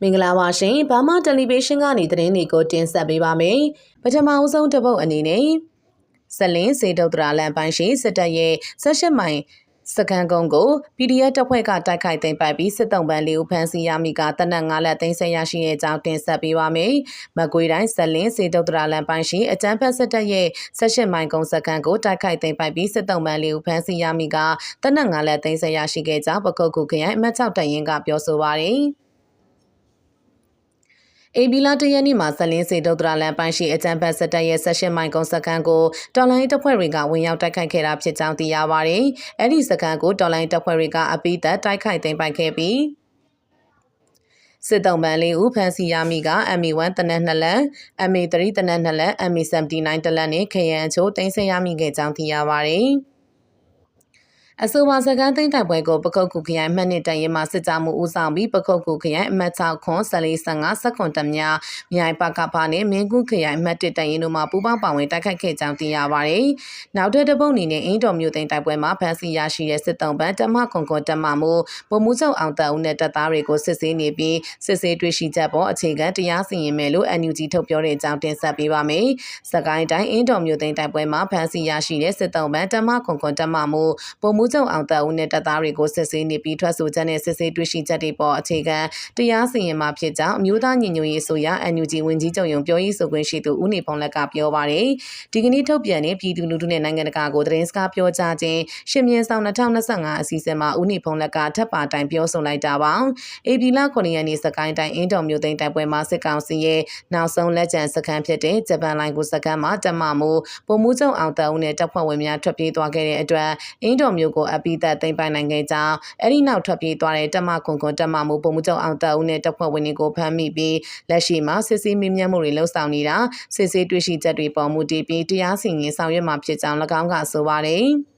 မင်္ဂလာပါရှင်ဘာမာတယ်လီဗေးရှင်းကနေသတင်းတွေကိုတင်ဆက်ပေးပါမယ်ပထမအဆုံးတစ်ပုတ်အနေနဲ့ဇလင်းစေတုတ်တရာလန်ပိုင်းရှိစစ်တပ်ရဲ့ဆက်ရှစ်မိုင်စကန်ကုန်းကို PDF တပ်ဖွဲ့ကတိုက်ခိုက်သိမ်းပိုက်ပြီးစစ်တုံးပန်းလေးဦးဖမ်းဆီးရမိကတနက်၅လက်သိမ်းဆည်းရရှိတဲ့အကြောင်းတင်ဆက်ပေးပါမယ်။မကွေတိုင်းဇလင်းစေတုတ်တရာလန်ပိုင်းရှိအကြမ်းဖက်စစ်တပ်ရဲ့ဆက်ရှစ်မိုင်ကုန်းစကန်ကိုတိုက်ခိုက်သိမ်းပိုက်ပြီးစစ်တုံးပန်းလေးဦးဖမ်းဆီးရမိကတနက်၅လက်သိမ်းဆည်းရရှိခဲ့ကြောင်းပကုတ်ခုခရိုင်အမှတ်6တပ်ရင်းကပြောဆိုပါရယ်။ အေဘီလာတရက်နေ့မှာဇလင်းစေတုတ်တရာလန်ပိုင်းရှိအကြံဖတ်စတက်ရဲ့ဆက်ရှင်မိုင်ကုန်းစကန်ကိုတော်လိုင်းတပ်ဖွဲ့တွေကဝင်ရောက်တိုက်ခိုက်ခဲ့တာဖြစ်ကြောင်းသိရပါတယ်။အဲ့ဒီစကန်ကိုတော်လိုင်းတပ်ဖွဲ့တွေကအပိသက်တိုက်ခိုက်သိမ်းပိုက်ခဲ့ပြီးစစ်တုံးပန်းလေးဦးဖန်စီယာမီက MA1 တနက်နှစ်လက် MA3 တနက်နှစ်လက် MA79 တလက်နဲ့ခရန်ချိုးတင်ဆက်ရမိခဲ့ကြောင်းသိရပါတယ်။ အဆိုပါစကားသိမ်းတိုက်ပွဲကိုပခုတ်ကူခရိုင်မှတ်နှစ်တရင်မှစစ်ကြောမှုဦးဆောင်ပြီးပခုတ်ကူခရိုင်အမှတ်6ခွန်1455စက္ကွန်တမြမြိုင်ပကဖာနဲ့မင်းကူခရိုင်အမှတ်1တရင်တို့မှပူးပေါင်းပါဝင်တိုက်ခိုက်ခဲ့ကြောင်းသိရပါတယ်။နောက်တဲ့တပုတ်အနေနဲ့အင်းတော်မျိုးသိမ်းတိုက်ပွဲမှာဖမ်းဆီးရရှိတဲ့စစ်တုံးပန်းတမခွန်ခွန်တမမှုပုံမှုချုပ်အောင်တအုပ်နဲ့တပ်သားတွေကိုစစ်ဆေးနေပြီးစစ်ဆေးတွေ့ရှိချက်ပေါ်အခြေခံတရားစီရင်မယ်လို့ NUG ထုတ်ပြောတဲ့အကြောင်းတင်ဆက်ပေးပါမယ်။စကိုင်းတိုင်းအင်းတော်မျိုးသိမ်းတိုက်ပွဲမှာဖမ်းဆီးရရှိတဲ့စစ်တုံးပန်းတမခွန်ခွန်တမမှုပုံမှုချုပ်အောင်တအုပ်နဲ့တပ်သားတွေကိုစစ်ဆေးနေပြီးထွက်ဆိုချက်နဲ့စစ်ဆေးတွေ့ရှိချက်တွေပေါ်အခြေခံတရားစီရင်မှာဖြစ်ကြောင်းအမျိုးသားညီညွတ်ရေးဆိုရာ NUG ဝန်ကြီးချုပ်ယုံပြောရေးဆိုခွင့်ရှိသူဦးနေဖုံးလက်ကပြောပါတယ်။ဒီကနေ့ထုတ်ပြန်တဲ့ပြည်သူလူထုနဲ့နိုင်ငံတကာကိုသတင်းစကားပြောကြားခြင်းရှင်မြန်ဆောင်2025အစီအစဉ်မှာဦးနေဖုံးလက်ကထပ်ပါတိုင်ပြောဆိုလိုက်တာပါ။ AB လ9ရက်နေ့စကိုင်းတိုင်းအင်းတော်မြို့သိမ်းတိုက်ပွဲမှာစစ်ကောင်စီရဲ့နောက်ဆုံးလက်ကျန်စခန်းဖြစ်တဲ့ဂျပန်လိုင်ကိုစခန်းမှာတမမိုးပုံမှုချုပ်အောင်တအုပ်နဲ့တပ်ဖွဲ့ဝင်များထွက်ပြေးသွားခဲ့တဲ့အတွက်အင်းတော်မြို့ကိုအပိသက်သိမ်းပိုင်နိုင်ခဲ့ကြောင်းအဲ့ဒီနောက်ထွက်ပြေးသွားတဲ့တမခွန်ခွန်တမမှုပုံမှုချုပ်အောင်တအုပ်နဲ့တပ်ဖွဲ့ဝင်တွေကိုဖမ်းမိပြီးလက်ရှိမှာစစ်ဆေးမြင့်မြတ်မှုတွေလှုပ်ဆောင်နေတာစစ်ဆေးတွေ့ရှိချက်တွေပေါ်မူတည်ပြီးတရားစီရင်ဆောင်ရွက်မှာဖြစ်ကြောင်း၎င်းကဆိုပါတယ်။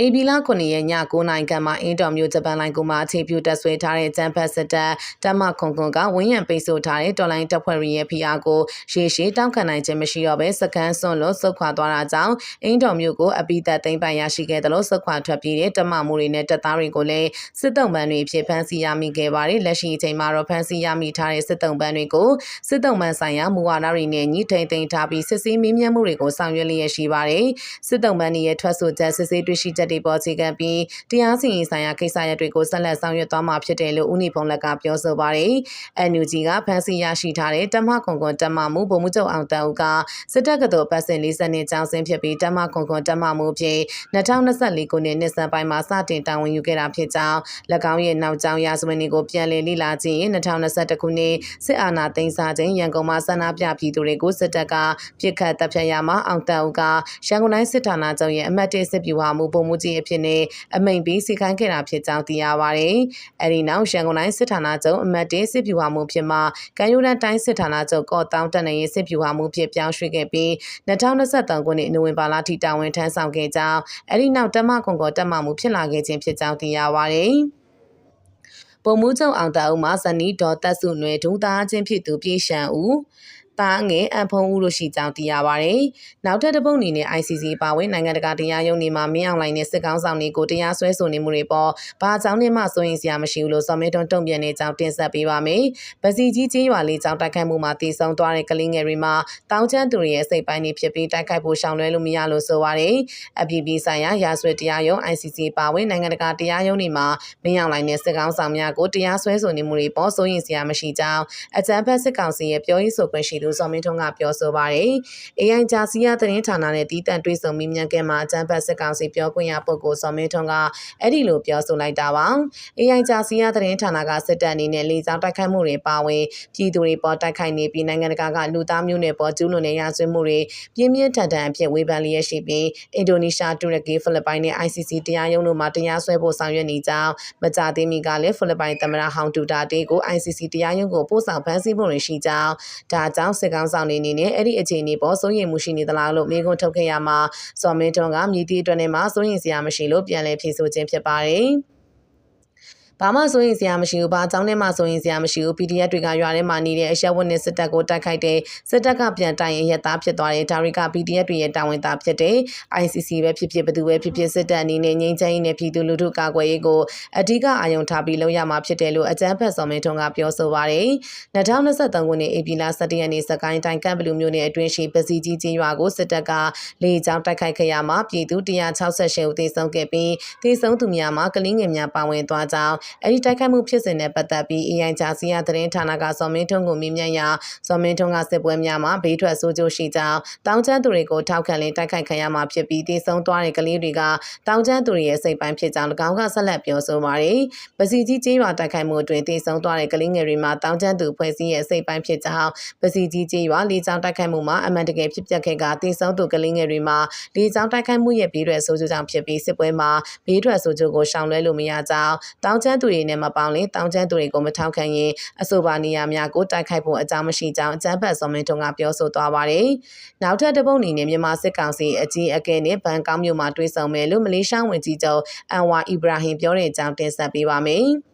အေဘီလာ9ရက်ည9နိုင်ခန့်မှာအင်းတော်မျိုးဂျပန်လိုင်းကူမှာအခြေပြုတက်ဆွဲထားတဲ့ဂျမ်ဖတ်စစ်တပ်တမခွန်ခွန်ကဝင်းရံပိတ်ဆို့ထားတဲ့တော်လိုင်းတပ်ဖွဲ့ရဲ့ဖိအားကိုရေရှည်တောင်းခံနိုင်ခြင်းမရှိတော့ဘဲစကန်စွန့်လို့စုခွာသွားတာကြောင့်အင်းတော်မျိုးကိုအပိသက်သိမ်းပိုင်ရရှိခဲ့တယ်လို့စုခွာထွက်ပြေးတဲ့တမမှုတွေနဲ့တပ်သားတွေကိုလည်းစစ်တုံးပန်းတွေဖြစ်ဖမ်းဆီးရမိခဲ့ပါတယ်လက်ရှိအချိန်မှာတော့ဖမ်းဆီးရမိထားတဲ့စစ်တုံးပန်းတွေကိုစစ်တုံးပန်းဆိုင်ရာမူဝါဒတွေနဲ့ညီထိန်သိမ်းထားပြီးစစ်ဆေးမေးမြန်းမှုတွေကိုဆောင်ရွက်လျက်ရှိပါတယ်စစ်တုံးပန်းတွေရဲ့ထွက်ဆိုချက်စစ်ဆေးတွေ့ရှိချက်တွေပေါ်အခြေခံပြီးတရားစီရင်ဆိုင်ရာကိစ္စရပ်တွေကိုဆက်လက်ဆောင်ရွက်သွားမှာဖြစ်တယ်လို့ဦးနေဖုံးလက်ကပြောဆိုပါတယ်။ NUG ကဖမ်းဆီးရရှိထားတဲ့တမခွန်ခွန်တမမှုဗိုလ်မှူးချုပ်အောင်တန်းဦးကစစ်တပ်ကတော်ပတ်စင်40နှစ်ကျောင်းဆင်းဖြစ်ပြီးတမခွန်ခွန်တမမှုဖြင့်2024ခုနှစ်နှစ်စံပိုင်းမှာစတင်တာဝန်ယူခဲ့တာဖြစ်ကြောင်း၎င်းရဲ့နောက်ကျောင်းရာဇဝင်တွေကိုပြန်လည်လေ့လာကြည့်ရင်2021ခုနှစ်စစ်အာဏာသိမ်းစားခြင်းရန်ကုန်မှာဆန္ဒပြပြည်သူတွေကိုစစ်တပ်ကပြစ်ခတ်တပ်ဖြတ်ရမှာအောင်တန်းဦးကရန်ကုန်တိုင်းစစ်ဌာနချုပ်ရဲ့အမတ်1စစ်ဗျူဟာမှုပုံမှုကြီးအဖြစ်နဲ့အမိန်ပြီးစီခိုင်းခဲ့တာဖြစ်ကြောင်းသိရပါတယ်။အဲဒီနောက်ရန်ကုန်တိုင်းစစ်ဌာနချုပ်အမတ်1စစ်ဗျူဟာမှုဖြစ်မှကံယူရန်တိုင်းစစ်ဌာနချုပ်ကော့တောင်းတန်နေစစ်ဗျူဟာမှုဖြစ်ပြောင်းရွှေ့ခဲ့ပြီး2023ခုနှစ်နိုဝင်ဘာလထိတာဝန်ထမ်းဆောင်ခဲ့ကြောင်းအဲဒီနောက်တမကွန်ကောတက်မှမှုဖြစ်လာခဲ့ခြင်းဖြစ်ကြောင်းသိရပါတယ်။ပုံမှုချုပ်အောင်တာအုပ်မှဇနီးဒေါ်တက်စုနွယ်ဒုသားချင်းဖြစ်သူပြေရှံဦး သားငယ်အဖုံဦးလို့ရှိကြောင်းသိရပါတယ်။နောက်ထပ်တစ်ပုတ်အနေနဲ့ ICC ပါဝင်နိုင်ငံတကာတရားရုံးတွေမှာမင်းအောင်လှိုင်နဲ့စစ်ကောင်းဆောင်တွေကိုတရားစွဲဆိုနေမှုတွေပေါ်ဘာကြောင့်နဲ့မှစိုးရင်စရာမရှိဘူးလို့စော်မဲတွန်းတုံ့ပြန်နေကြောင်းတင်ဆက်ပေးပါမယ်။ဗစီကြီးချင်းရွာလေးကြောင့်တိုက်ခိုက်မှုမှာတည်ဆုံသွားတဲ့ကလေးငယ်တွေမှာတောင်းချမ်းသူတွေရဲ့စိတ်ပိုင်းတွေဖြစ်ပြီးတိုက်ခိုက်ဖို့ရှောင်လွှဲလို့မရလို့ဆိုပါတယ်။ FPP ဆိုင်ရာရာဇဝတ်တရားရုံး ICC ပါဝင်နိုင်ငံတကာတရားရုံးတွေမှာမင်းအောင်လှိုင်နဲ့စစ်ကောင်းဆောင်များကိုတရားစွဲဆိုနေမှုတွေပေါ်စိုးရင်စရာမရှိကြောင်းအကြံဖက်စစ်ကောင်စီရဲ့ပြောရေးဆိုခွင့်ရှိသူဇော်မင်းထွန်းကပြောဆိုပါတယ်။ AI ဂျာစီယာသတင်းဌာနနဲ့တီးတန့်တွေ့ဆုံမိမြန်ခဲ့မှာအကြံဖက်စစ်ကောင်စီပြောခွင့်ရပုဂ္ဂိုလ်ဇော်မင်းထွန်းကအဲ့ဒီလိုပြောဆိုလိုက်တာပါ။ AI ဂျာစီယာသတင်းဌာနကစစ်တပ်အနေနဲ့လေကြောင်းတိုက်ခိုက်မှုတွေပါဝင်ပြည်သူတွေပေါ်တိုက်ခိုက်နေပြီးနိုင်ငံတကာကလူသားမျိုးနဲ့ပေါ်ကျူးလွန်တဲ့ရာဇဝတ်မှုတွေပြင်းပြင်းထန်ထန်အဖြစ်ဝေဖန်လျက်ရှိပြီးအင်ဒိုနီးရှားတူရကီဖိလစ်ပိုင်နဲ့ ICC တရားရုံးတို့မှတရားစွဲဖို့ဆောင်ရွက်နေကြောင်းမကြသေးမီကလည်းဖိလစ်ပိုင်သမ္မတဟောင်တူတာတေးကို ICC တရားရုံးကိုပို့ဆောင်ဖမ်းဆီးမှုတွေရှိကြောင်းဒါကြောင့်စစ်ကောင်ဆောင်နေအနေနဲ့အဲ့ဒီအခြေအနေပေါ်စိုးရိမ်မှုရှိနေသလားလို့မေးခွန်းထုတ်ခဲ့ရမှာစော်မင်းထွန်းကမြည်သည့်အတွက်နဲ့မှစိုးရိမ်စရာမရှိလို့ပြန်လည်ဖြေဆိုခြင်းဖြစ်ပါတယ်။ဗ ဘာမှစိုးရင်စရာမရှိဘူးဘာအကြောင်းနဲ့မှစိုးရင်စရာမရှိဘူး PDF တွေကရွာထဲမှာနေတဲ့အရက်ဝတ်နဲ့စစ်တပ်ကိုတိုက်ခိုက်တဲ့စစ်တပ်ကပြန်တိုင်ရင်ရက်သားဖြစ်သွားတယ်ဒါတွေက PDF တွေရဲ့တာဝန်သားဖြစ်တယ် ICC ပဲဖြစ်ဖြစ်ဘယ်သူပဲဖြစ်ဖြစ်စစ်တပ်အနေနဲ့ငြိမ်းချမ်းရေးနဲ့ပြည်သူလူထုကာကွယ်ရေးကိုအဓိကအာရုံထားပြီးလုပ်ရမှာဖြစ်တယ်လို့အကြမ်းဖက်စော်မင်းထွန်းကပြောဆိုပါတယ်2023ခုနှစ်ဧပြီလ17ရက်နေ့စကိုင်းတိုင်းကမ်ဘလူမြို့နယ်အတွင်းရှိပစီကြီးချင်းရွာကိုစစ်တပ်ကလေကြောင်းတိုက်ခိုက်ခဲ့ရမှာပြည်သူ168ဦးသေဆုံးခဲ့ပြီးသေဆုံးသူများမှာကလင်းငယ်များပါဝင်သွားကြောင်းအဲဒီတိုက်ခိုက်မှုဖြစ်စဉ်နဲ့ပတ်သက်ပြီး AI ဂျာစီယာသတင်းဌာနကစော်မင်းထွန်းကိုမြင်မြန်ရာစော်မင်းထွန်းကစစ်ပွဲများမှာဘေးထွက်ဆိုးကျိုးရှိကြောင်းတောင်းချမ်းသူတွေကိုထောက်ခံလင်းတိုက်ခိုက်ခံရမှာဖြစ်ပြီးသေဆုံးသွားတဲ့ကလေးတွေကတောင်းချမ်းသူတွေရဲ့စိတ်ပိုင်းဖြစ်ကြောင်း၎င်းကဆက်လက်ပြောဆိုပါတယ်။ပစီကြီးကျေးရွာတိုက်ခိုက်မှုအတွင်းသေဆုံးသွားတဲ့ကလေးငယ်တွေမှာတောင်းချမ်းသူဖွဲ့စည်းရဲ့စိတ်ပိုင်းဖြစ်ကြောင်းပစီကြီးကျေးရွာလေကြောင်းတိုက်ခိုက်မှုမှာအမှန်တကယ်ဖြစ်ပျက်ခဲ့ကသေဆုံးသူကလေးငယ်တွေမှာလေကြောင်းတိုက်ခိုက်မှုရဲ့ဘေးထွက်ဆိုးကျိုးကြောင့်ဖြစ်ပြီးစစ်ပွဲမှာဘေးထွက်ဆိုးကျိုးကိုရှောင်လွှဲလို့မရကြောင်းတောင်းချမ်းသူတွေနဲ့မပေါင်းလင်းတောင်းချမ်းသူတွေကိုမထောက်ခံရင်အဆိုပါနေရာများကိုတိုက်ခိုက်ဖို့အကြောင်းမရှိကြောင်းအကြမ်းဖက်စော်မင်းထွန်းကပြောဆိုသွားပါတယ်။နောက်ထပ်တစ်ပုတ်အနေနဲ့မြန်မာစစ်ကောင်စီအကြီးအကဲနဲ့ဘန်ကောက်မြို့မှာတွေ့ဆုံမယ်လို့မလေးရှားဝန်ကြီးချုပ်အန်ဝါအီဘရာဟင်ပြောတဲ့အကြောင်းတင်ဆက်ပေးပါမယ်။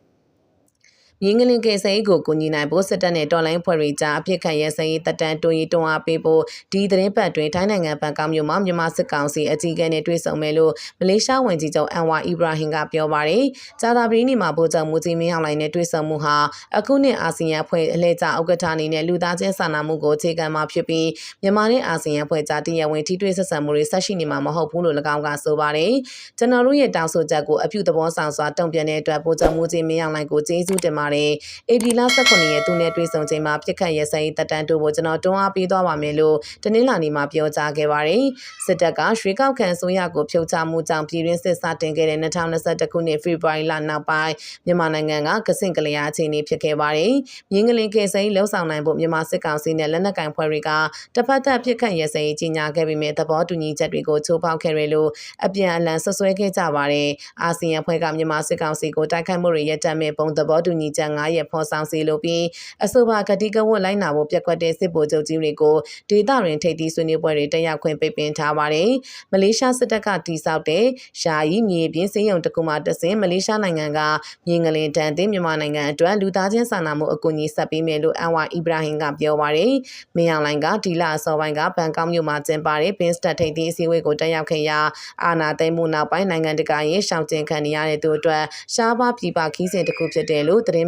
မြင်းကလင်ကေစိန်ကိုကူညီနိုင်ဖို့စစ်တပ်နဲ့တော်လိုင်းဖွဲ့တွေကြားအဖြစ်ခံရစရေးတက်တန်းတွန်းရေးတွန်းအားပေးဖို့ဒီသတင်းပတ်တွင်ထိုင်းနိုင်ငံဘန်ကောက်မြို့မှာမြန်မာစစ်ကောင်စီအကြီးအကဲနဲ့တွေ့ဆုံမယ်လို့မလေးရှားဝန်ကြီးချုပ်အန်ဝါအီဘရာဟင်ကပြောပါတယ်။ဂျာတာပရီနီမှာဗိုလ်ချုပ်မူကြီးမင်းအောင်လှိုင်နဲ့တွေ့ဆုံမှုဟာအခုနှစ်အာဆီယံဖွဲ့အလဲကျဥက္ကဋ္ဌအနေနဲ့လူသားချင်းစာနာမှုကိုအခြေခံမှာဖြစ်ပြီးမြန်မာနဲ့အာဆီယံဖွဲ့ကြားတရားဝင်ထိတွေ့ဆက်ဆံမှုတွေဆက်ရှိနေမှာမဟုတ်ဘူးလို့၎င်းကဆိုပါတယ်။ကျွန်တော်တို့ရဲ့တောင်းဆိုချက်ကိုအပြုသဘောဆောင်စွာတုံ့ပြန်တဲ့အတွက်ဗိုလ်ချုပ်မူကြီးမင်းအောင်လှိုင်ကိုကျေးဇူးတင်ပါတယ်။ AP လ18ရက်သူနဲ့တွေ့ဆုံချိန်မှာပြစ်ခတ်ရဲဆိုင်တပ်တန်းတို့ကိုကျွန်တော်တွန်းအားပေးသွားပါမယ်လို့တနင်္လာနေ့မှာပြောကြားခဲ့ပါတယ်။စစ်တပ်ကရွှေကောက်ခံဆိုရကိုဖြုတ်ချမှုကြောင့်ပြည်တွင်းစစ်စတင်ခဲ့တဲ့2021ခုနှစ်ဖေဖော်ဝါရီလနောက်ပိုင်းမြန်မာနိုင်ငံကကစင့်ကလျာအခြေအနေဖြစ်ခဲ့ပါတယ်။မြင်းကလင်ကေစိန်လှုံ့ဆော်နိုင်ဖို့မြန်မာစစ်ကောင်စီနဲ့လက်နက်ကင်ဖွဲ့တွေကတစ်ဖက်သက်ပြစ်ခတ်ရဲဆိုင်ကြီးညာခဲ့ပြီးမြဲသဘောတူညီချက်တွေကိုချိုးဖောက်ခဲ့ရလို့အပြန်အလှန်ဆွဆွဲခဲ့ကြပါတယ်။အာဆီယံဖွဲ့ကမြန်မာစစ်ကောင်စီကိုတိုက်ခိုက်မှုတွေရပ်တန့်မဲ့ပုံသဘောတူညီချက်9ရက်ဖော်ဆောင်စေလိုပြီးအဆိုပါကတိကဝတ်လိုက်နာဖို့ပြက်ကွက်တဲ့စစ်ဗိုလ်ချုပ်ကြီးတွေကိုဒေသတွင်ထိပ်သီးဆွေးနွေးပွဲတွေတက်ရောက်ခွင့်ပိတ်ပင်ထားပါတယ်။မလေးရှားစစ်တပ်ကတိစောက်တဲ့ယာယီမြေပြင်စေယုံတကူမှတဆင်မလေးရှားနိုင်ငံကမြေငလင်တန်တင်မြန်မာနိုင်ငံအတွက်လူသားချင်းစာနာမှုအကူအညီဆက်ပေးမယ်လို့အန်ဝါအီဘရာဟင်ကပြောပါတယ်။မင်းအောင်လိုင်ကဒီလအစောပိုင်းကဘန်ကောက်မြို့မှာကျင်းပတဲ့ဘင်းစတက်ထိပ်သီးအစည်းအဝေးကိုတက်ရောက်ခဲ့ရာအာနာသိမ့်မှုနောက်ပိုင်းနိုင်ငံတကာရဲ့ရှောင်ကျဉ်ခံနေရတဲ့သူအတွက်ရှားပါပြည်ပခီးစဉ်တစ်ခုဖြစ်တယ်လို့သတင်း